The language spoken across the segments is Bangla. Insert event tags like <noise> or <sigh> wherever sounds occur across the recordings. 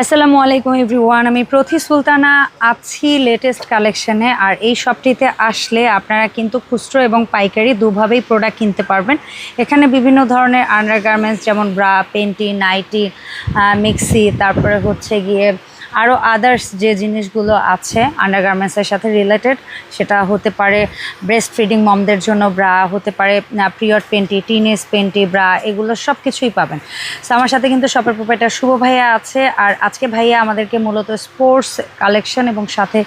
আসসালামু আলাইকুম, এভরিওয়ান। আমি প্রথি সুলতানা আছি লেটেস্ট কালেকশনে, আর এই শপটিতে আসলে আপনারা কিন্তু খুচরো এবং পাইকারি দুভাবেই প্রোডাক্ট কিনতে পারবেন। এখানে বিভিন্ন ধরনের আন্ডারগার্মেন্টস যেমন ব্রা পেন্টি নাইটি মিক্সি তারপরে হচ্ছে গিয়ে আরও আদার্স যে জিনিসগুলো আছে আন্ডারগার্মেন্টসের সাথে রিলেটেড সেটা হতে পারে ব্রেস্ট ফিডিং মমদের জন্য ব্রা হতে পারে period panty teenage panty bra এগুলো সব কিছুই পাবেন। সো আমার সাথে কিন্তু শপের প্রোপাইটার শুভ ভাইয়া আছে, আর আজকে ভাইয়া আমাদেরকে মূলত স্পোর্টস কালেকশন এবং সাথে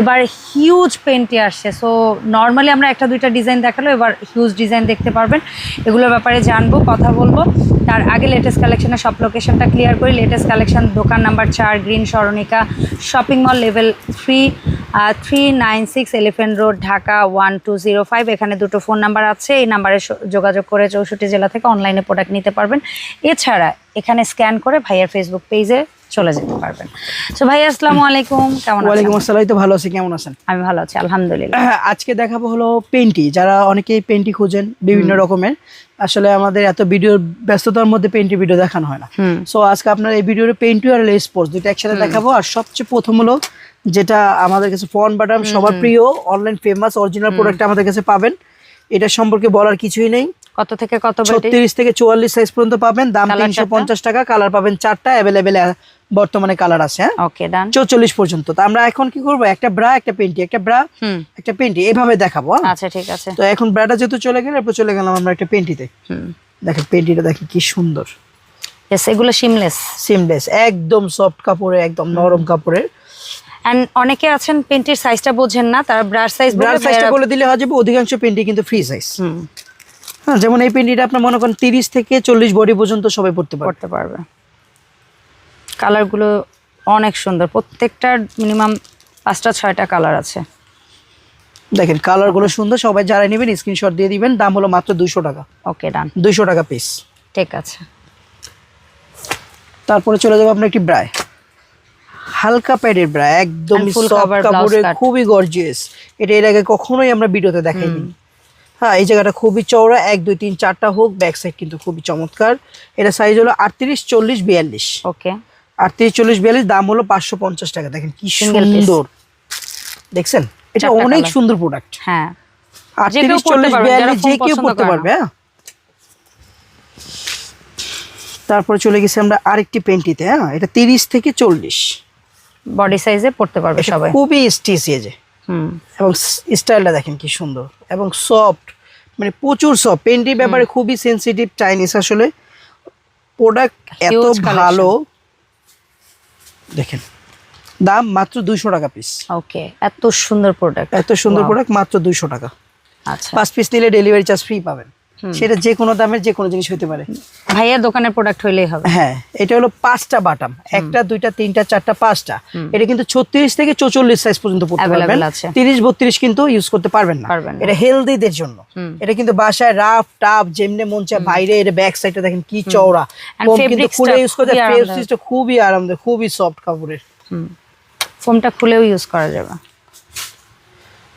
এবার হিউজ পেন্টি আসছে। সো নর্মালি আমরা একটা দুইটা ডিজাইন দেখাল, এবার হিউজ ডিজাইন দেখতে পারবেন। এগুলোর ব্যাপারে জানব, কথা বলব। তার আগে লেটেস্ট কালেকশনের সব লোকেশনটা ক্লিয়ার করি। লেটেস্ট কালেকশন দোকান নাম্বার চার green Saranika shopping mall level three three nine six elephant road Dhaka one two zero five এখানে দুটো ফোন নাম্বার আছে এই নাম্বারে যোগাযোগ করে চৌষট্টি জেলা থেকে অনলাইনে প্রোডাক্ট নিতে পারবেন। এছাড়া এখানে স্ক্যান করে ভাইয়ার ফেসবুক পেজে চলে যেতে পারবেন। সো ভাইয়া আসসালামু আলাইকুম। কেমন ওয়ালাইকুম আসসালাম। তো ভালো আছি। কেমন আছেন? আমি ভালো আছি আলহামদুলিল্লাহ। আজকে দেখাবো হলো পেন্টি যারা অনেকেই পেন্টি খুঁজেন বিভিন্ন রকমের। আসলে আমাদের এত ভিডিওর ব্যস্ততার মধ্যে পেন্টি ভিডিও দেখানো হয় না। সো আজকে আপনার এই ভিডিওর পেন্টি আর স্পোর্টস দুইটা একসাথে দেখাবো। আর সবচেয়ে প্রথম হলো যেটা আমাদের কাছে ফোন বাটাম সবার প্রিয় অনলাইন ফেমাস অরিজিনাল প্রোডাক্ট আমাদের কাছে পাবেন। এটা সম্পর্কে বলার কিছুই নেই। কত থেকে কত বেটে ছত্রিশ থেকে চুয়াল্লিশ সাইজ পর্যন্ত পাবেন। দাম Colour তিনশো চারটা? পঞ্চাশ টাকা কালার পাবেন চারটা। অ্যাভেলেবেল বর্তমানে কালার আছে হ্যাঁ? ওকে ডান চৌচল্লিশ পর্যন্ত। তো আমরা এখন কি করব? একটা ব্রা একটা পেন্টি একটা ব্রা একটা পেন্টি এভাবে দেখাবো হ্যাঁ? আচ্ছা ঠিক আছে। তো এখন ব্রাটা যেহেতু চলে গেলে এরপর চলে গেলাম আমরা একটা পেন্টিতে দেখেন পেন্টিটা দেখেন কি সুন্দর। এগুলো সিমলেস সিমলেস একদম সফট কাপড়ে একদম নরম কাপড়ের। এন্ড অনেকে আছেন পেন্টির সাইজটা বোঝেন না তারা সাইজ ব্রার সাইজটা বলে দিলে হয় যাবে অধিকাংশ পেন্টি কিন্তু ফ্রি সাইজ হুম। হ্যাঁ যেমন এই পেন্টিটা আপনার মনে করেন তিরিশ থেকে চল্লিশ বডি পর্যন্ত সবাই পড়তে পারে করতে পারবে। কালারগুলো অনেক সুন্দর। প্রত্যেকটার মিনিমাম পাঁচটা ছয়টা কালার আছে। দেখেন কালারগুলো সুন্দর সবাই যারা নেবেন স্ক্রিনশট দিয়ে দিবেন দাম হলো মাত্র দুইশো টাকা। ওকে ডান। দুইশো টাকা পিস ঠিক আছে। তারপরে চলে যাব আপনার একটি ব্রায়। হালকা প্যাডের ব্রায় একদম. খুবই গর্জিয়াস এটা এর আগে কখনোই আমরা ভিডিওতে দেখাইনি। হ্যাঁ এই জায়গাটা খুবই চওড়া এক দুই তিন চারটা হোক ব্যাক সাইড কিন্তু খুবই চমৎকার। এটা সাইজ হলো আটত্রিশ চল্লিশ বিয়াল্লিশ। ওকে। আটত্রিশ চল্লিশ বিয়াল্লিশ দাম হলো পাঁচশো পঞ্চাশ টাকা। দেখেন কি সুন্দর। দেখছেন? এটা অনেক সুন্দর প্রোডাক্ট হ্যাঁ। চল্লিশ বিয়াল্লিশ যে কেউ পড়তে পারবে হ্যাঁ। তারপরে চলে গেছি আমরা আরেকটি পেন্টিতে হ্যাঁ। এটা তিরিশ থেকে চল্লিশ। বডি সাইজে পড়তে পারবে সবাই। খুবই স্টিচিয়েছে হুম। এবং স্টাইলটা দেখেন কি সুন্দর। এবং সফট মানে প্রচুর সফট। পেন্টির ব্যাপারে খুবই সেনসিটিভ চাইনিজ আসলে। প্রোডাক্ট এত ভালো। দেখেন। দাম মাত্র দুইশো টাকা পিস ওকে এত সুন্দর প্রোডাক্ট এত সুন্দর প্রোডাক্ট মাত্র দুইশো টাকা। আচ্ছা। পাঁচ পিস নিলে ডেলিভারি চার্জ ফ্রি পাবেন। সেটা যে কোনো দামের যে কোনো জিনিস হতে পারে। ভাইয়া দোকানের প্রোডাক্ট হইলেই হবে। হ্যাঁ এটা হলো পাঁচটা বাটাম একটা দুইটা তিনটা চারটা পাঁচটা। এটা কিন্তু ছত্রিশ থেকে চৌচল্লিশ সাইজ পর্যন্ত পড়তে পারবেন। তিরিশ বত্রিশ কিন্তু ইউজ করতে পারবেন না। এটা হেলদিদের জন্য। এটা কিন্তু বাসায় রাফ টাপ যেমনি মন চায় বাইরে এর ব্যাক সাইডটা দেখেন কি চওড়া। কিন্তু খুলে ইউজ করতে। ফেব্রিক্সটা খুবই আরামদায়ক। খুবই সফট কাপড়ের। ফোমটা খুলেও ইউজ করা যাবে।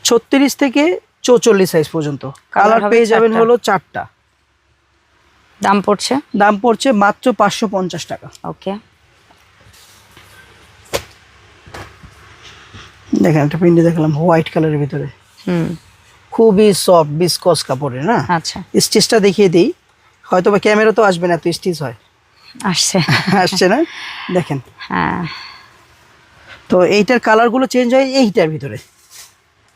ছত্রিশ থেকে চৌচল্লিশ সাইজ পর্যন্ত। কালার পেয়ে যাবেন হলো চারটা। দাম পড়ছে? দাম পড়ছে মাত্র পাঁচশো পঞ্চাশ টাকা। ওকে। দেখেন একটা পিন্ডি দেখলাম হোয়াইট কালারের ভিতরে। হুম। খুবই সফট বিসকস কাপড়ের না? আচ্ছা। স্টিচটা দেখিয়ে দিই। হয়তো বা ক্যামেরা তো আসবে না এত স্টিচ হয়। আসছে। <laughs> আসছে না? দেখেন। হ্যাঁ। তো এইটার কালারগুলো চেঞ্জ হয় এইটার ভিতরে।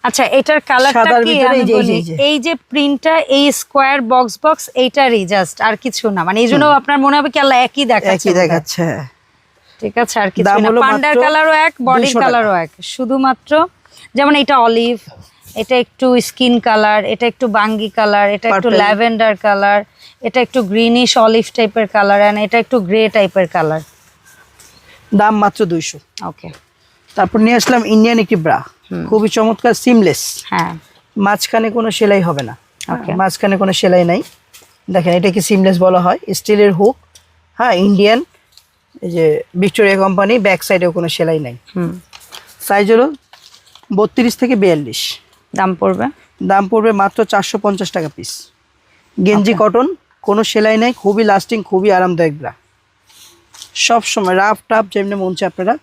আচ্ছা এটার কালারটা কি এই যে- বলি? এই যে। প্রিন্টটা এই স্কোয়ার বক্স বক্স এইটারই জাস্ট আর কিছু না। মানে এই জন্য আপনার মনে হবে কি আল্লাহ একই দেখাচ্ছে একই দেখাচ্ছে ঠিক আছে আর কিছু না। পান্ডার কালারও এক বডি কালারও এক। শুধুমাত্র যেমন এটা অলিভ এটা একটু স্কিন কালার এটা একটু বাঙ্গি কালার এটা একটু ল্যাভেন্ডার কালার এটা একটু গ্রিনিশ অলিভ টাইপের কালার এন্ড এটা একটু গ্রে টাইপের কালার দাম মাত্র দুইশো। ওকে তারপর নিয়ে আসলাম ইন্ডিয়ান একটি ব্রা। খুবই চমৎকার সিমলেস হ্যাঁ। মাঝখানে কোনো সেলাই হবে না। মাঝখানে কোনো সেলাই নাই। দেখেন এটা কি সিমলেস বলা হয়। স্টিলের হুক। হ্যাঁ ইন্ডিয়ান এই যে ভিক্টোরিয়া কোম্পানি ব্যাক সাইডেও কোনো সেলাই নাই। হুম। সাইজ হলো বত্রিশ থেকে বিয়াল্লিশ। দাম পড়বে? দাম পড়বে মাত্র চারশো পঞ্চাশ টাকা পিস গেঞ্জি কটন কোনো সেলাই নাই। খুবই লাস্টিং খুবই আরামদায়ক ব্রা। সব সময় রাফ টাফ যেমনি মন চায় আপনারা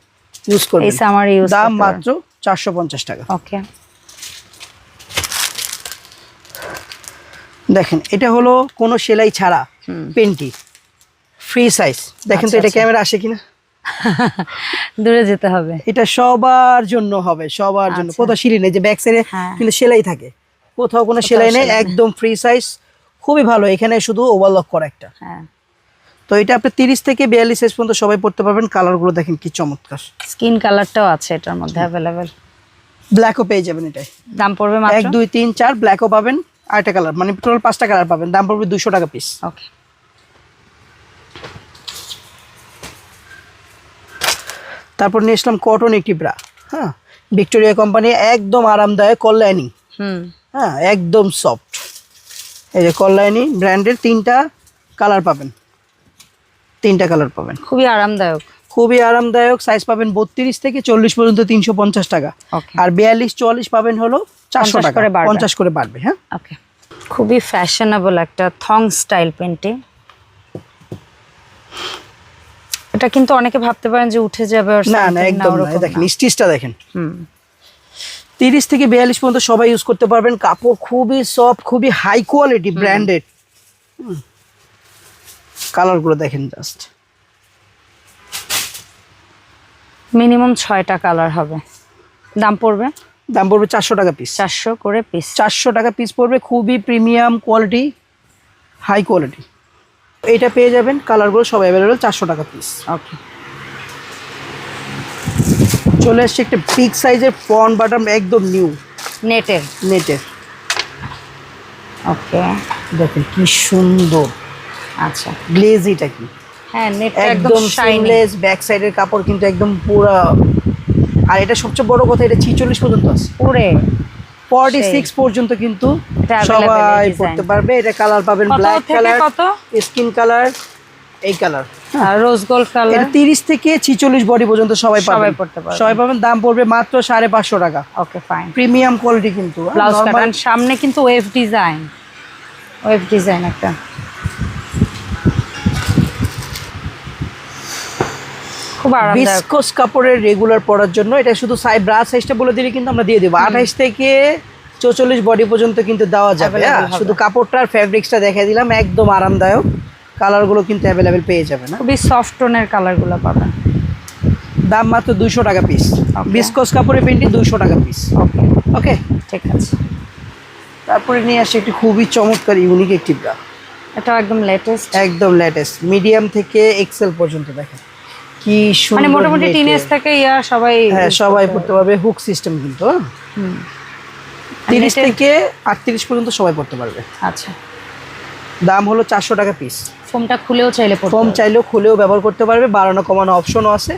ইউজ এই করবেন সামার ইউজ দাম মাত্র চারশো পঞ্চাশ টাকা। ওকে দেখেন এটা হলো কোনো সেলাই ছাড়া পেন্টি। ফ্রি সাইজ দেখেন তো আচ্ছা, এটা আচ্ছা। ক্যামেরা আসে কিনা? <laughs> দূরে যেতে হবে। এটা সবার জন্য হবে সবার জন্য। আচ্ছা। কোথাও সিঁড়ি নেই যে ব্যাক সাইডে। কিন্তু সেলাই থাকে। কোথাও কোনো সেলাই নেই সেলাই নেই। একদম ফ্রি সাইজ খুবই ভালো এখানে শুধু ওভারলক করা একটা। হ্যাঁ। তো এটা আপনি তিরিশ থেকে বিয়াল্লিশ সাইজ পর্যন্ত সবাই পড়তে পারবেন। কালারগুলো দেখেন কি চমৎকার। স্কিন কালারটাও আছে এটার মধ্যে অ্যাভেলেবেল ব্ল্যাকও পেয়ে যাবেন এটাই। দাম পড়বে এক মাত্র দুই তিন চার ব্ল্যাকও পাবেন। আরেকটা কালার মানে টোটাল পাঁচটা কালার পাবেন। দাম পড়বে দুশো টাকা পিস ওকে তারপর নিয়ে আসলাম কটন একটি ব্রা হ্যাঁ ভিক্টোরিয়া কোম্পানি একদম আরামদায়ক কল্যাণী হুম। হ্যাঁ একদম সফট এই যে কল্যাণী ব্র্যান্ডের তিনটা কালার পাবেন। তিনটা কালার পাবেন। খুবই আরামদায়ক। খুবই আরামদায়ক সাইজ পাবেন বত্রিশ থেকে চল্লিশ পর্যন্ত তিনশো পঞ্চাশ টাকা। আর বিয়াল্লিশ চুয়াল্লিশ পাবেন হলো চারশো 50 টাকা পঞ্চাশ করে বাড়বে হ্যাঁ? ওকে খুবই ফ্যাশনেবল একটা থং স্টাইল পেন্টিং এটা কিন্তু অনেকে ভাবতে পারেন যে উঠে যাবে না না একদম না দেখেন। স্টিচটা দেখেন। হুম। তিরিশ থেকে বিয়াল্লিশ পর্যন্ত সবাই ইউজ করতে পারবেন। কাপড় খুবই সফট খুবই হাই কোয়ালিটি ব্র্যান্ডেড কালারগুলো দেখেন জাস্ট মিনিমাম ছয়টা কালার হবে। দাম পড়বে? দাম পড়বে চারশো টাকা পিস চারশো করে পিস চারশো টাকা পিস পড়বে খুবই প্রিমিয়াম কোয়ালিটি হাই কোয়ালিটি এইটা পেয়ে যাবেন কালারগুলো সব অ্যাভেলেবেল চারশো টাকা পিস ওকে চলে এসছে একটা বিগ সাইজের ফ্রন্ট বাটাম একদম নিউ নেটের নেটের ওকে দেখেন কি সুন্দর। আচ্ছা গ্লেজিটা কি? হ্যাঁ নেটটা একদম একদম শাইনি সিমলেস ব্যাক সাইডের কাপড় কিন্তু একদম পুরা আর এটা সবচেয়ে বড় কথা এটা ছিচল্লিশ পর্যন্ত আছে। পুরে। পর্যন্ত কিন্তু এটা available এই সবাই পড়তে পারবে। এটা কালার পাবেন ব্ল্যাক কালার কত? স্কিন কালার এই কালার রোজ গোল্ড কালার এটা তিরিশ থেকে ছিচল্লিশ বডি পর্যন্ত সবাই সবাই পড়তে পারবে। সবাই পাবেন দাম পড়বে মাত্র সাড়ে পাঁচশো টাকা। ওকে ফাইন প্রিমিয়াম কোয়ালিটি কিন্তু সামনে কিন্তু ওয়েভ ডিজাইন ওয়েভ ডিজাইন একটা। খুব আরামদায়ক। কাপড়ের রেগুলার পরার জন্য। এটা শুধু সাই ব্রা সাইজটা বলে দিলে কিন্তু আমরা দিয়ে দেবো। আঠাইশ থেকে চৌচল্লিশ বডি পর্যন্ত কিন্তু দেওয়া যাবে হ্যাঁ? শুধু কাপড়টা আর ফ্যাব্রিক্সটা দেখাই দিলাম একদম আরামদায়ক। কালারগুলো কিন্তু অ্যাভেলেবেল পেয়ে যাবে না? খুবই সফট টোনের কালারগুলো পাবেন। দাম মাত্র দুশো টাকা পিস. বিস্কোস কাপড়ের পেন্টি দুশো টাকা পিস ওকে ওকে ঠিক আছে। তারপরে নিয়ে আসছে একটি খুবই চমৎকার ইউনিক একটি ব্রা এটাও একদম লেটেস্ট একদম লেটেস্ট মিডিয়াম থেকে এক্সেল পর্যন্ত দেখেন। কি মানে মোটামুটি টিনেজ থেকে ইয়া সবাই হ্যাঁ সবাই পড়তে পারবে হুক সিস্টেম কিন্তু হ্যাঁ? হুম। তিরিশ থেকে আটত্রিশ পর্যন্ত সবাই পড়তে পারবে। আচ্ছা। দাম হলো চারশো টাকা পিস ফোমটা খুলেও চাইলে ফোম চাইলেও খুলেও ব্যবহার করতে পারবে বাড়ানো কমানো অপশনও আছে।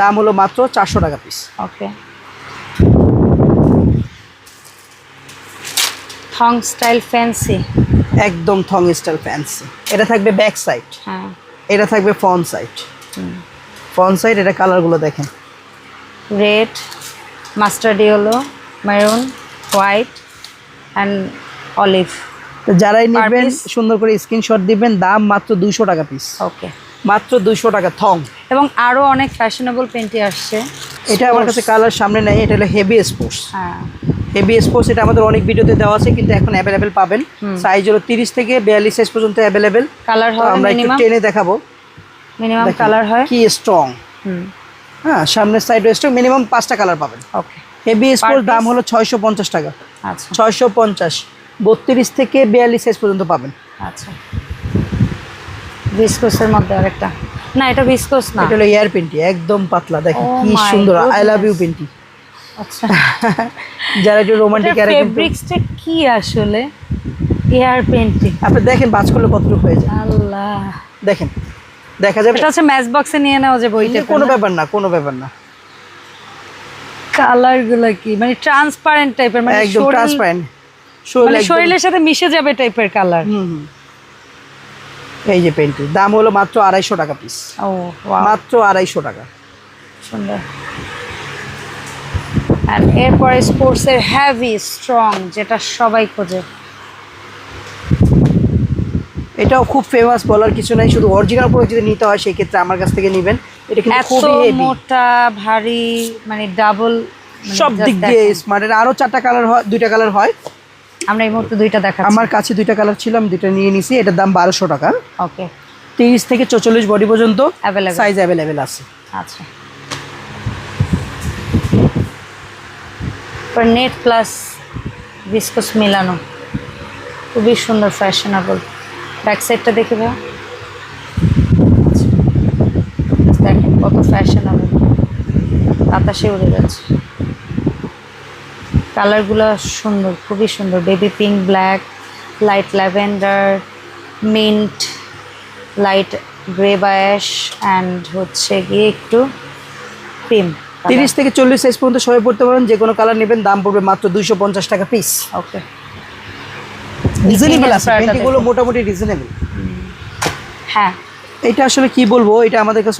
দাম হলো মাত্র চারশো টাকা piece okay thong style fancy একদম থং স্টাইল ফ্যান্সি এটা থাকবে ব্যাক সাইড হ্যাঁ। এটা থাকবে ফ্রন্ট সাইড ফ্রন্ট সাইড এটা কালারগুলো দেখেন। Red mustard yellow maroon white and olive. তো যারাই নেবেন সুন্দর করে স্ক্রিনশট দিবেন দাম মাত্র দুইশো টাকা পিস ওকে মাত্র দুইশো টাকা থং। এবং আরও অনেক ফ্যাশনেবল পেন্টি আসছে। এটা আমার কাছে কালার সামনে নেই এটা হলো হেভি স্পোর্টস হ্যাঁ। হেভি স্পোর্টস এটা আমাদের অনেক ভিডিওতে দেওয়া আছে কিন্তু এখন অ্যাভেলেবেল পাবেন। সাইজ হলো তিরিশ থেকে বিয়াল্লিশ সাইজ পর্যন্ত অ্যাভেলেবেল কালার আমরা একটু টেনে দেখাবো। মিনিমাম কালার হয়? কি স্ট্রং হুম। হ্যাঁ সামনের সাইড স্ট্রং মিনিমাম পাঁচটা কালার পাবেন। ওকে হেভি স্পোর্টস দাম হলো ছয়শো পঞ্চাশ টাকা। আচ্ছা। ছয়শো পঞ্চাশ। বত্রিশ থেকে বিয়াল্লিশ সাইজ পর্যন্ত পাবেন। আচ্ছা। ভিসকোসের মধ্যে আরেকটা। না এটা ভিসকোস না। এটা হলো এয়ার পেন্টি একদম পাতলা। দেখেন Oh কি সুন্দর। I love you. পেন্টি আচ্ছা। <laughs> যারা একটু রোমান্টিক কিন্তু ফেব্রিক্সটা কি আসলে? এয়ার পেন্টিং আপনি দেখেন বাজ করলে কতটুকু হয়ে যায়। আল্লাহ। দেখেন দেখা যাবে এটা হচ্ছে ম্যাচ বক্সে নিয়ে নেওয়া যে বইটা কোনো ব্যাপার না কোনো ব্যাপার না। কালারগুলো কি? মানে ট্রান্সপারেন্ট টাইপের মানে একদম ট্রান্সপারেন্ট শরীরের সাথে মিশে যাবে টাইপের কালার হুম। এই যে পেন্টি দাম হলো মাত্র আড়াইশো টাকা পিস ও মাত্র আড়াইশো টাকা। সুন্দর। আর এরপরে স্পোর্টসের হ্যাভি স্ট্রং যেটা সবাই খোঁজে। এটাও খুব ফেমাস বলার কিছু নাই শুধু অরিজিনাল প্রোডাক্ট যদি নিতে হয় সেই ক্ষেত্রে আমার কাছ থেকে নেবেন। এটা কিন্তু খুবই হেভি মোটা ভারী মানে ডাবল সব দিক দিয়ে স্মার্ট এর আরও চারটা কালার হয় দুইটা কালার হয়। আমরা এই মুহূর্তে দুইটা দেখাচ্ছি। আমার কাছে দুইটা কালার ছিল আমি দুইটা নিয়ে নিছি। এটার দাম বারোশো টাকা। ওকে তিরিশ থেকে চৌচল্লিশ বডি পর্যন্ত. সাইজ অ্যাভেলেবেল আছে। আচ্ছা। নেট প্লাস বিস্কুস মিলানো। খুবই সুন্দর ফ্যাশনেবল ব্যাক সাইডটা দেখে ভাই দেখেন কত ফ্যাশন হবে। বাতাসে উড়ে যাচ্ছে। কালারগুলো সুন্দর খুবই সুন্দর। Baby pink black light lavender mint light grey bias and হচ্ছে গিয়ে একটু ক্রিম তিরিশ থেকে চল্লিশ সাইজ পর্যন্ত সবাই পড়তে পারেন। যে কোনো কালার নেবেন দাম পড়বে মাত্র দুইশো পঞ্চাশ টাকা পিস ওকে রিজনেবল আছে টা মোটামুটি রিজনেবল হ্যাঁ। এটা আসলে কি বলব এটা আমাদের কাছে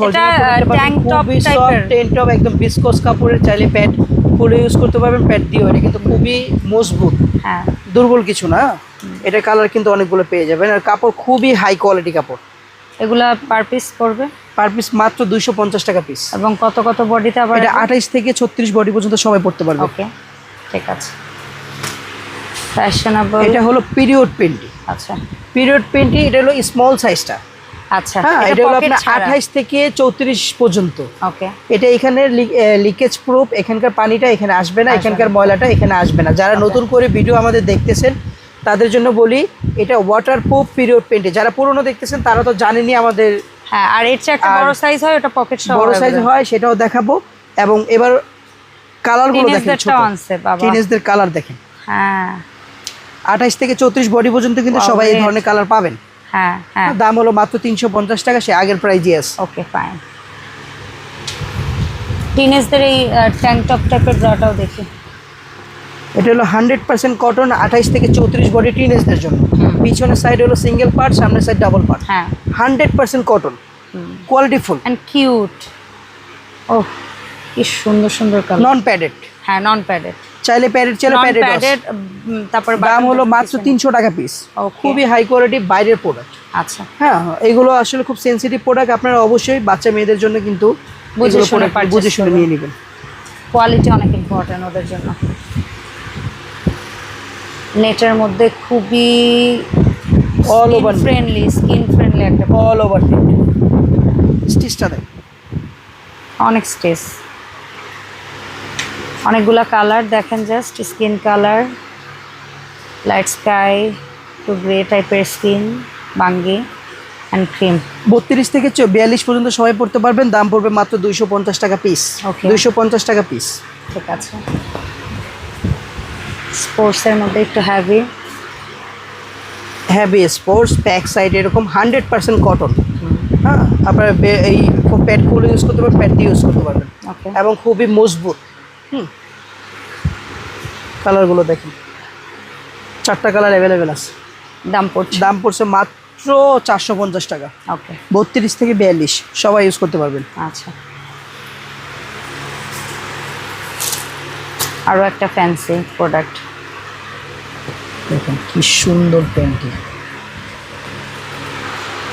top type টেন টপ একদম বিস্কস কাপড়ের চাইলে প্যাড খুলে ইউজ করতে পারবেন প্যাড দিয়েও। এটা কিন্তু খুবই মজবুত হ্যাঁ। দুর্বল কিছু না। এটা কালার কিন্তু অনেকগুলো পেয়ে যাবেন। আর কাপড় খুবই হাই কোয়ালিটি কাপড়। এগুলা পার পিস পড়বে? পার পিস মাত্র দুইশো পঞ্চাশ টাকা পিস এবং কত কত বডিতে আবার এটা আঠাইশ থেকে ছত্রিশ বডি পর্যন্ত সবাই পড়তে পারবে। ওকে ঠিক আছে। ফ্যাশনেবল এটা হলো পিরিয়ড পেন্টি আচ্ছা। পিরিয়ড পেন্টি এটা হলো স্মল সাইজটা আচ্ছা হ্যাঁ এটা হলো আপনার আঠাইশ থেকে চৌত্রিশ পর্যন্ত। ওকে এটা এখানে লিকেজ প্রুফ এখানকার পানিটা এখানে আসবে না এখানকার ময়লাটা এখানে আসবে না। যারা নতুন করে ভিডিও আমাদের দেখতেছেন তাদের জন্য বলি এটা ওয়াটার প্রুফ পিরিয়ড পেন্টে যারা পুরনো দেখতেছেন তারা তো জানেনই আমাদের হ্যাঁ আর এর চেয়ে একটা বড় সাইজ হয় ওটা পকেট সহ বড় সাইজ হয় সেটাও দেখাবো। এবং এবার কালারগুলো দেখেন টিনেজদের কালার দেখেন। হ্যাঁ। আঠাইশ থেকে চৌত্রিশ বডি পর্যন্ত কিন্তু সবাই এই ধরনের কালার পাবেন। হ্যাঁ হ্যাঁ। দাম হলো মাত্র তিনশো পঞ্চাশ টাকা সে আগের প্রাইজে আছে। ওকে ফাইন টিনেজদের এই ট্যাঙ্ক টপ টাইপের ব্রাটাও দেখি। এটা হলো হান্ড্রেড পার্সেন্ট কটন আঠাইশ থেকে চৌত্রিশ বডি টিনেজদের জন্য। পিছনের সাইড হলো সিঙ্গেল পার্ট সামনের সাইড ডাবল পার্ট হ্যাঁ। Hundred percent cotton quality full and cute ও কি সুন্দর সুন্দর কালার নন প্যাডেড হ্যাঁ নন প্যাডেড চাইলে প্যাডেড চাইলে প্যাডেড তারপর দাম হলো মাত্র তিনশো টাকা পিস. খুবই হাই কোয়ালিটি বাইরের প্রোডাক্ট আচ্ছা। হ্যাঁ এগুলো আসলে খুব সেনসিটিভ প্রোডাক্ট আপনারা অবশ্যই বাচ্চা মেয়েদের জন্য কিন্তু বুঝে শুনে বুঝে শুনে নিয়ে নেবেন। কোয়ালিটি অনেক ইম্পর্টেন্ট ওদের জন্য। নেটের মধ্যে খুবই over net. Friendly skin friendly একটা অল ওভার স্টিচটা দেখ অনেক স্টেজ অনেকগুলা কালার দেখেন just skin colour light sky to grey টাইপের স্কিন বাঙ্গি অ্যান্ড ক্রিম বত্রিশ থেকে বিয়াল্লিশ পর্যন্ত সবাই পড়তে পারবেন দাম পড়বে মাত্র দুইশো পঞ্চাশ টাকা পিস Okay. দুইশো পঞ্চাশ টাকা পিস ঠিক আছে। স্পোর্টসের মধ্যে একটু heavy heavy sports back side এরকম হান্ড্রেড পার্সেন্ট কটন হ্যাঁ আপনারা এই প্যাড খুলে ইউজ করতে পারবেন প্যাড দিয়ে ইউজ করতে পারবেন। ওকে এবং খুবই মজবুত। হুম। কালারগুলো দেখেন। চারটা কালার অ্যাভেলেবেল আছে। দাম পড়ছে। দাম পড়ছে মাত্র চারশো পঞ্চাশ টাকা। ওকে। বত্রিশ থেকে বিয়াল্লিশ সবাই ইউজ করতে পারবেন। আচ্ছা। আরও একটা ফ্যান্সি প্রোডাক্ট দেখুন কি সুন্দর প্যান্টি।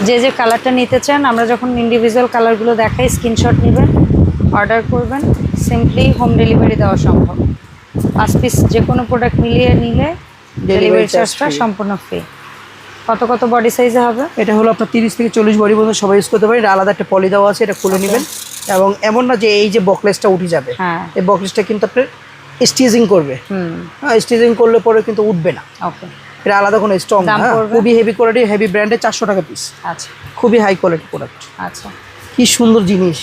যে যে কালারটা নিতে চান আমরা যখন ইন্ডিভিজুয়াল কালারগুলো দেখাই স্ক্রিনশট নেবেন অর্ডার করবেন। সিম্পলি হোম ডেলিভারি দেওয়া সম্ভব। পাঁচ পিস যে কোনো প্রোডাক্ট মিলিয়ে নিলে ডেলিভারি চার্জটা সম্পূর্ণ ফ্রি কত কত বডি সাইজে হবে? এটা হলো আপনার তিরিশ থেকে চল্লিশ বডি পর্যন্ত সবাই ইউজ করতে পারেন এটা আলাদা একটা পলি দেওয়া আছে এটা খুলে নেবেন। এবং এমন না যে এই যে বকলেসটা উঠে যাবে। হ্যাঁ। এই বকলেসটা কিন্তু আপনার স্টিচিং করবে। হুম। হ্যাঁ স্টিচিং করলে পরে কিন্তু উঠবে না। ওকে এটা আলাদা কোনো স্ট্রং না খুবই হেভি কোয়ালিটি হেভি ব্র্যান্ডের চারশো টাকা পিস আচ্ছা। খুবই হাই কোয়ালিটি প্রোডাক্ট আচ্ছা। কি সুন্দর জিনিস।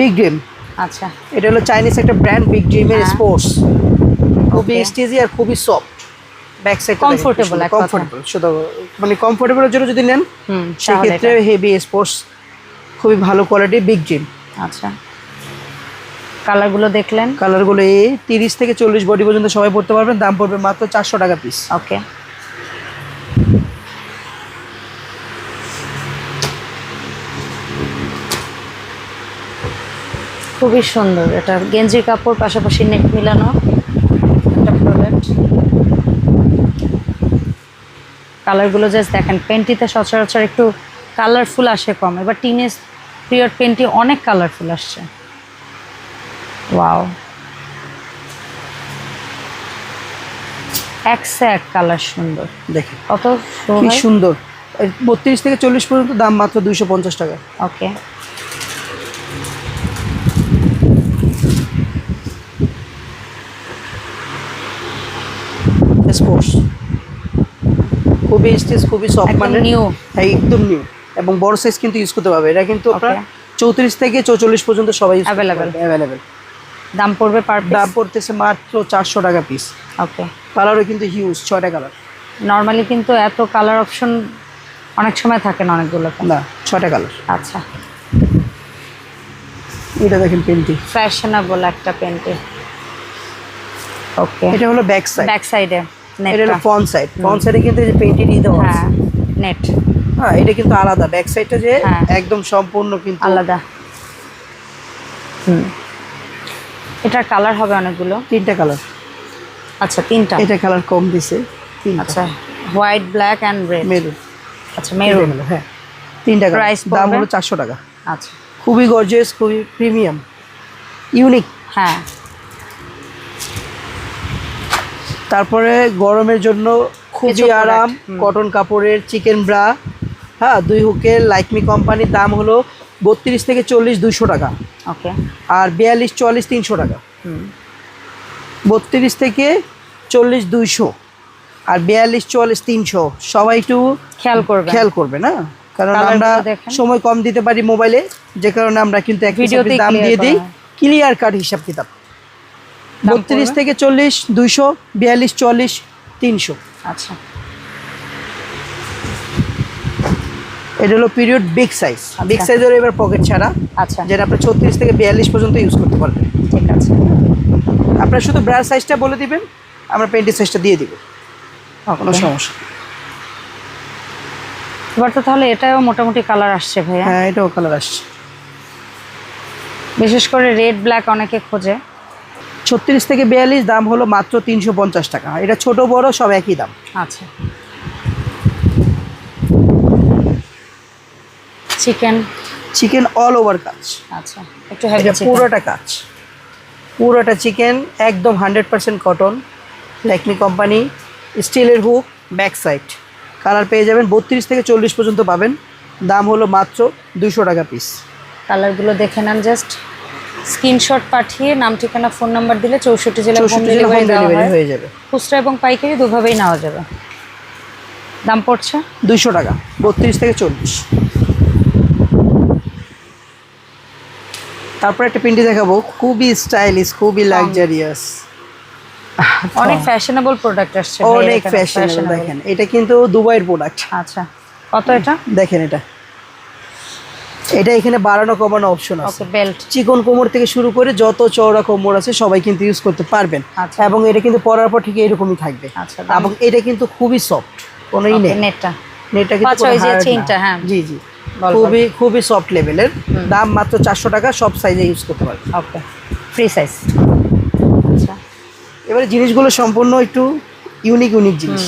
বিগ ড্রিম আচ্ছা। এটা হলো চাইনিজ একটা ব্র্যান্ড বিগ ড্রিমের। স্পোর্টস খুবই. স্টেজি আর খুবই সফট ব্যাক সাইড কথায়। কমফোর্টেবল শুধু মানে কমফোর্টেবলের জন্য যদি নেন সেক্ষেত্রে হেভি স্পোর্টস খুবই ভালো কোয়ালিটি বিগ ড্রিম আচ্ছা। কালারগুলো দেখলেন? কালারগুলো এই তিরিশ থেকে চল্লিশ বডি পর্যন্ত সবাই পড়তে পারবেন দাম পড়বে মাত্র চারশো টাকা পিস ওকে খুবই সুন্দর। এটা গেঞ্জির কাপড় পাশাপাশি নেক মিলানো একটা প্রোডাক্ট কালারগুলো জাস্ট দেখেন পেন্টিতে সচরাচর একটু কালারফুল আসে কম। এবার টিনেজ পিরিয়ড পেন্টি অনেক কালারফুল আসছে। ওয়াও একসে এক কালার সুন্দর। দেখেন কত সুন্দর? বত্রিশ থেকে চল্লিশ পর্যন্ত দাম মাত্র দুইশো পঞ্চাশ টাকা। ওকে স্পোর্টস খুবই স্টেজ খুবই সফট মানে new। হ্যাঁ একদম নিউ এবং বড় সাইজ কিন্তু ইউজ করতে পারবে। এটা কিন্তু আপনার চৌত্রিশ থেকে চৌচল্লিশ পর্যন্ত সবাই Available. অ্যাভেলেবেল দাম পড়বে পার দাম পড়তেছে মাত্র চারশো টাকা পিস ওকে কালারও কিন্তু হিউজ ছয়টা কালার নর্মালি কিন্তু এত কালার অপশন অনেক সময় থাকে না অনেকগুলোতে। না ছয়টা কালার আচ্ছা। এটা দেখেন পেন্টি ফ্যাশনেবল একটা পেন্টি ওকে এটা হলো ব্যাক সাইড ব্যাক সাইডে এটা হলো ফ্রন্ট সাইড। ফ্রন্ট সাইডে কিন্তু এই যে পেন্টি দিয়ে দেওয়া আছে। হ্যাঁ নেট। হ্যাঁ এটা কিন্তু আলাদা। ব্যাক সাইডটা যে হ্যাঁ। একদম সম্পূর্ণ কিন্তু আলাদা। হুম। এটার কালার হবে অনেকগুলো। তিনটা কালার আচ্ছা তিনটা। এটা কালার কম দিছে। আচ্ছা white black and red maroon আচ্ছা মেরুন হ্যাঁ। তিনটা Price দাম হলো চারশো টাকা। আচ্ছা। খুবই গর্জিয়াস খুবই প্রিমিয়াম ইউনিক হ্যাঁ। তারপরে গরমের জন্য খুবই আরাম কটন কাপড়ের চিকেন ব্রা হ্যাঁ দুই হুকের লাইকমি কোম্পানির দাম হলো বত্রিশ থেকে চল্লিশ দুইশো টাকা। ওকে। আর বিয়াল্লিশ চুয়াল্লিশ তিনশো টাকা। বত্রিশ থেকে চল্লিশ দুইশো। আর বিয়াল্লিশ চুয়াল্লিশ তিনশো। সবাই একটু খেয়াল করবে খেয়াল করবে না? কারণ আমরা সময় কম দিতে পারি মোবাইলে যে কারণে আমরা কিন্তু এক দাম দিয়ে দিই। ক্লিয়ার কাট হিসাব কিতাব। বত্রিশ থেকে চল্লিশ দুইশো বিয়াল্লিশ চল্লিশ তিনশো। আচ্ছা। এটা হলো পিরিয়ড বিগ সাইজ বিগ। সাইজের এবার পকেট ছাড়া আচ্ছা। যেটা আপনি ছত্রিশ থেকে বিয়াল্লিশ পর্যন্ত ইউজ করতে পারবেন। ঠিক আছে। আপনার শুধু ব্রাশ সাইজটা বলে দিবেন আমরা পেন্টের সাইজটা দিয়ে দিব। কোনো সমস্যা এবার তো তাহলে এটাও মোটামুটি কালার আসছে ভাইয়া। হ্যাঁ এটাও কালার আসছে। বিশেষ করে রেড ব্ল্যাক অনেকে খোঁজে। ছত্রিশ থেকে বিয়াল্লিশ দাম হলো মাত্র তিনশো পঞ্চাশ টাকা। এটা ছোট বড় সব একই দাম। আচ্ছা। চিকেন চিকেন অল ওভার কাজ। আচ্ছা একটু পুরোটা কাজ। পুরোটা চিকেন একদম hundred percent cotton Lakme company স্টিলের হুক ব্যাক সাইড কালার পেয়ে যাবেন বত্রিশ থেকে চল্লিশ পর্যন্ত পাবেন। দাম হলো মাত্র দুশো টাকা পিস কালারগুলো দেখে নেন জাস্ট স্ক্রিনশট পাঠিয়ে নাম ঠিকানা ফোন নাম্বার দিলে চৌষট্টি জেলা হোম ডেলিভারি দেওয়া হয়ে। যাবে। খুচরা এবং পাইকারি দুভাবেই নেওয়া যাবে। দাম পড়ছে? দুইশো টাকা বত্রিশ থেকে চল্লিশ তারপর একটা পিন্ডি দেখাবো খুবই স্টাইলিশ খুবই লাক্সারিয়াস অনেক ফ্যাশনেবল প্রোডাক্ট আসছে অনেক ফ্যাশনেবল দেখেন এটা কিন্তু দুবাইয়ের প্রোডাক্ট আচ্ছা কত এটা? দেখেন এটা। এটা এখানে বাড়ানো কমানো অপশন আছে। বেল্ট চিকন কোমর থেকে শুরু করে যত চওড়া কোমর আছে সবাই কিন্তু ইউজ করতে পারবেন। আচ্ছা। এবং এটা কিন্তু পরার পর ঠিক এরকমই থাকবে। আচ্ছা, এবং এটা কিন্তু খুবই সফট কোনোই নেই। নেটটা নেটটা কিন্তু হ্যাঁ। জি জি। খুবই খুবই সফট লেভেলের দাম মাত্র চারশো টাকা সব সাইজে ইউজ করতে পারবেন। ওকে ফ্রি সাইজ আচ্ছা। এবারে জিনিসগুলো সম্পূর্ণ একটু ইউনিক ইউনিক জিনিস।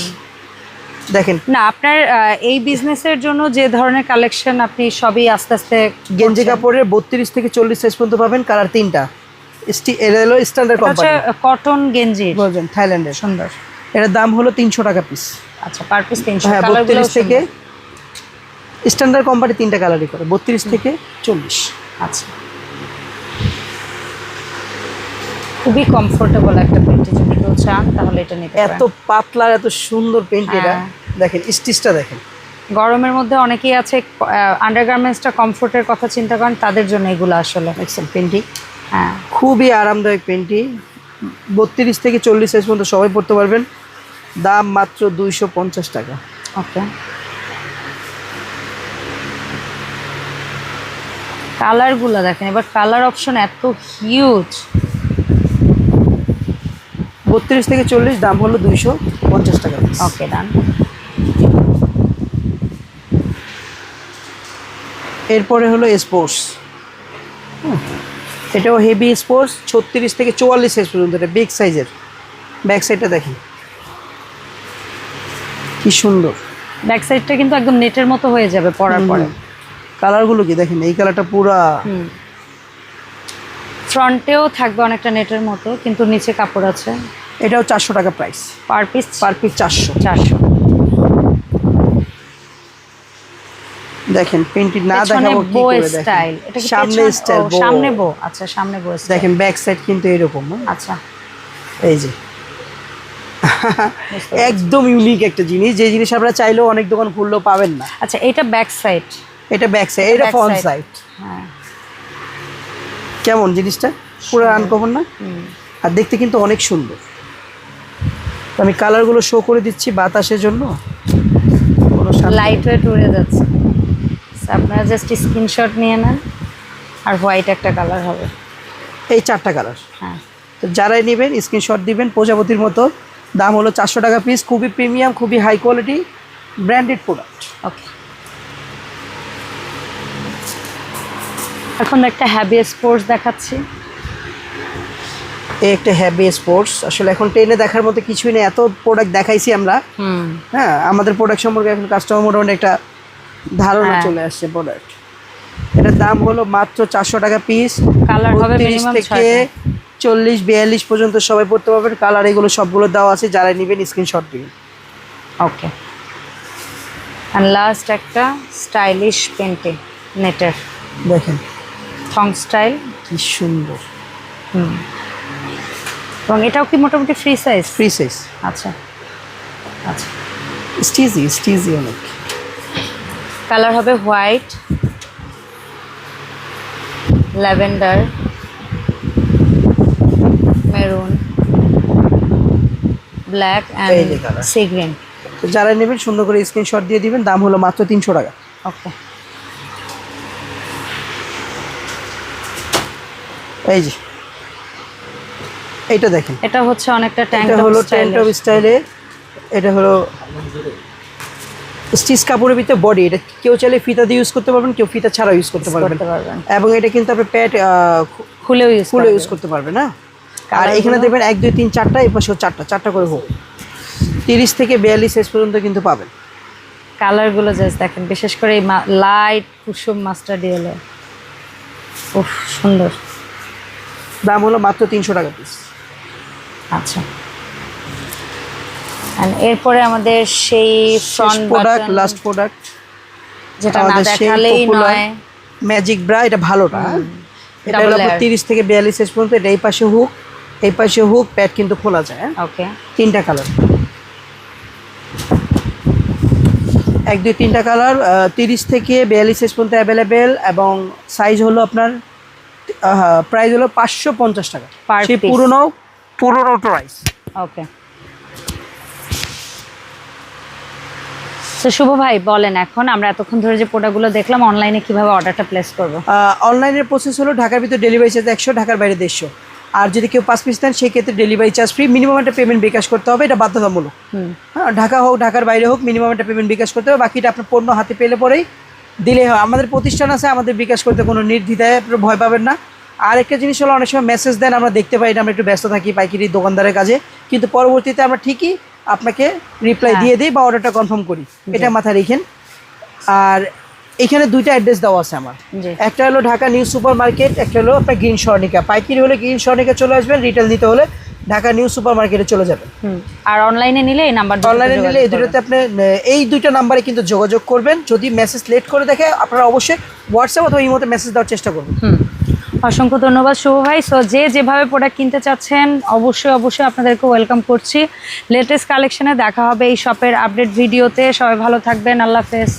দেখেন। না আপনার এই বিজনেসের জন্য যে ধরনের কালেকশন আপনি সবই আস্তে আস্তে গেঞ্জি কাপড়ের বত্রিশ থেকে চল্লিশ সাইজ পর্যন্ত পাবেন কালার তিনটা। স্টি- স্ট্যান্ডার্ড কোম্পানি কটন গেঞ্জি। বুঝলেন থাইল্যান্ডের সুন্দর। এটার দাম হলো তিনশো টাকা পিস আচ্ছা পার পিস তিনশো। হ্যাঁ বত্রিশ থেকে স্ট্যান্ডার্ড কোম্পানি তিনটা কালারই করে বত্রিশ থেকে চল্লিশ। আচ্ছা। খুবই কমফোর্টেবল একটা পেন্টি যদি কেউ চান তাহলে এটা নিতে এত পাতলা এত সুন্দর পেন্ট এটা। হ্যাঁ। দেখেন স্টিচটা দেখেন। গরমের মধ্যে অনেকেই আছে আন্ডারগার্মেন্টসটা কমফোর্টের কথা চিন্তা করেন তাদের জন্য এগুলো আসলে। দেখছেন পেন্টি হ্যাঁ। খুবই আরামদায়ক পেন্টি বত্রিশ থেকে চল্লিশ সাইজ পর্যন্ত সবাই পড়তে পারবেন। দাম মাত্র দুইশো পঞ্চাশ টাকা। ওকে। কালারগুলো দেখেন এবার কালার অপশন এত হিউজ বত্রিশ থেকে চল্লিশ দাম হলো দুইশো পঞ্চাশ টাকা। ওকে ডান এরপরে হলো স্পোর্টস এটাও হেভি স্পোর্টস ছত্রিশ থেকে চুয়াল্লিশ সাইজ পর্যন্ত এটা বিগ সাইজের ব্যাক সাইডটা দেখি কি সুন্দর। ব্যাক সাইডটা কিন্তু একদম নেটের মতো হয়ে যাবে পরার পরে। কালারগুলো কি দেখেন? এই কালারটা পুরা ফ্রন্টেও থাকবে অনেকটা নেটের মতো কিন্তু নিচে কাপড় আছে। এটাও চারশো টাকা price per piece per piece চারশো। চারশো। দেখেন প্রিন্টেড না দেখাবো কি করে স্টাইল এটা সামনে স্টাইল সামনে বো আচ্ছা সামনে বো দেখেন ব্যাক সাইড কিন্তু এরকম হ্যাঁ? আচ্ছা। এই যে। একদম ইউনিক একটা জিনিস। যে জিনিস আপনারা চাইলেও অনেক দোকান খুললেও পাবেন না। আচ্ছা এটা ব্যাক সাইড এটা ব্যাক সাইড এটা ফ্রন্ট সাইড হ্যাঁ। কেমন জিনিসটা? পুরো আনকমন না? আর দেখতে কিন্তু অনেক সুন্দর। আমি কালারগুলো শো করে দিচ্ছি বাতাসের জন্য। লাইট ওয়েট উড়ে যাচ্ছে। আপনারা জাস্ট স্ক্রিনশট নিয়ে নেন আর হোয়াইট একটা কালার হবে। এই চারটা কালার হ্যাঁ। তো যারাই নেবেন স্ক্রিনশট দিবেন প্রজাপতির মতো। দাম হলো চারশো টাকা পিস খুবই প্রিমিয়াম খুবই high quality branded product okay এখন একটা হ্যাভি স্পোর্টস দেখাচ্ছি। এই একটা হ্যাভি স্পোর্টস আসলে এখন ট্রেনে দেখার মতো কিছুই নেই। এত প্রোডাক্ট দেখাইছি আমরা। হ্যাঁ আমাদের প্রোডাক্ট সম্পর্কে এখন কাস্টমার মোটামুটি একটা ধারণা হ্যাঁ। চলে আসছে প্রোডাক্ট এটার দাম হলো মাত্র চারশো টাকা পিস কালার হবে 32 থেকে চল্লিশ বিয়াল্লিশ পর্যন্ত সবাই পড়তে পারবেন কালার এগুলো সবগুলো দেওয়া আছে। যারা নেবেন স্ক্রিনশট দিবেন। ওকে অ্যান্ড লাস্ট একটা স্টাইলিশ পেন্টে নেটের দেখেন। থং স্টাইল কি সুন্দর। হুম। এবং এটাও কি মোটামুটি ফ্রি সাইজ ফ্রি সাইজ আচ্ছা। আচ্ছা। স্টিজি স্টিজি অনেক। কালার হবে white lavender maroon black and. Sea green তো যারা নেবেন সুন্দর করে স্ক্রিনশট দিয়ে দিবেন দাম হলো মাত্র তিনশো টাকা। ওকে এই যে। এইটা দেখেন। এটা হচ্ছে অনেকটা ট্যাঙ্ক এটা হলো অফ স্টাইলে এটা হলো স্টিচ কাপড়ের ভিতরে বডি এটা কেউ চাইলে ফিতা দিয়ে ইউজ করতে পারবেন কেউ ফিতা ছাড়া ইউজ করতে পারবেন। এবং এটা কিন্তু আপনি প্যাট খুলেও ইউজ ফুলে ইউজ করতে পারবেন না? আর এখানে? দেখবেন এক দুই তিন চারটা এই পাশেও চারটা চারটা করে হোক তিরিশ থেকে বিয়াল্লিশ সাইজ পর্যন্ত কিন্তু পাবেন। কালারগুলো জাস্ট দেখেন বিশেষ করে এই লাইট কুসুম মাস্টার ডিয়েলো উফ সুন্দর। দাম হলো মাত্র তিনশো টাকা পিস আচ্ছা। এরপরে আমাদের সেই ফ্রন্ট প্রোডাক্ট লাস্ট প্রোডাক্ট যেটা না দেখালেই নয়। ম্যাজিক ব্রা এটা ভালোটা এটা হলো। তিরিশ থেকে বিয়াল্লিশ পর্যন্ত এটা এই পাশে হুক এই পাশে হুক প্যাড কিন্তু খোলা যায়? ওকে তিনটা কালার এক দুই তিনটা কালার তিরিশ থেকে বিয়াল্লিশ সাইজ পর্যন্ত অ্যাভেলেবেল এবং সাইজ হলো আপনার প্রাইস হলো পাঁচশো পঞ্চাশ টাকা। সেই। পুরনো পুরনো প্রাইস ওকে। তো শুভ ভাই বলেন এখন আমরা এতক্ষণ ধরে যে প্রোডাক্টগুলো দেখলাম অনলাইনে কীভাবে অর্ডারটা প্লেস করব? অনলাইনের প্রসেস হলো ঢাকার ভিতরে ডেলিভারি চার্জ একশো ঢাকার বাইরে দেড়শো। আর যদি কেউ পাঁচ পিস নেন সেই ক্ষেত্রে ডেলিভারি চার্জ ফ্রি মিনিমাম একটা পেমেন্ট বিকাশ করতে হবে এটা বাধ্যতামূলক। হুম। হ্যাঁ ঢাকা হোক ঢাকার বাইরে হোক মিনিমাম একটা পেমেন্ট বিকাশ করতে হবে। বাকিটা আপনার পণ্য হাতে পেলে পরেই দিলেই হয়। আমাদের প্রতিষ্ঠান আছে আমাদের বিকাশ করতে কোনো নির্দ্বিধায় ভয় পাবেন না। আর একটা জিনিস হলো অনেক সময় মেসেজ দেন আমরা দেখতে পাই না আমরা একটু ব্যস্ত থাকি পাইকারি দোকানদারের কাজে। কিন্তু পরবর্তীতে আমরা ঠিকই আপনাকে রিপ্লাই হ্যাঁ। দিয়ে দিই বা অর্ডারটা কনফার্ম করি। এটা মাথায় রেখেন। আর এখানে দুইটা অ্যাড্রেস দেওয়া আছে আমার। একটা হলো ঢাকা নিউ সুপার মার্কেট একটা হলো আপনার গ্রিন স্বর্ণিকা। পাইকারি হলে গ্রিন স্বর্ণিকা চলে আসবেন রিটেল নিতে হলে ঢাকা নিউ সুপার মার্কেটে চলে যাবেন। আর অনলাইনে নিলে এই নাম্বার অনলাইনে নিলে এই দুটোতে আপনি এই দুইটা নাম্বারে কিন্তু যোগাযোগ করবেন। যদি মেসেজ লেট করে দেখে আপনারা অবশ্যই হোয়াটসঅ্যাপ অথবা ইমোতে মেসেজ দেওয়ার চেষ্টা করবেন। অসংখ্য ধন্যবাদ শুভ ভাই। সো যে যেভাবে প্রোডাক্ট কিনতে চাচ্ছেন, অবশ্যই অবশ্যই আপনাদেরকে ওয়েলকাম করছি। লেটেস্ট কালেকশনে দেখা হবে এই শপের আপডেট ভিডিওতে। সবাই ভালো থাকবেন। আল্লাহ হাফেজ।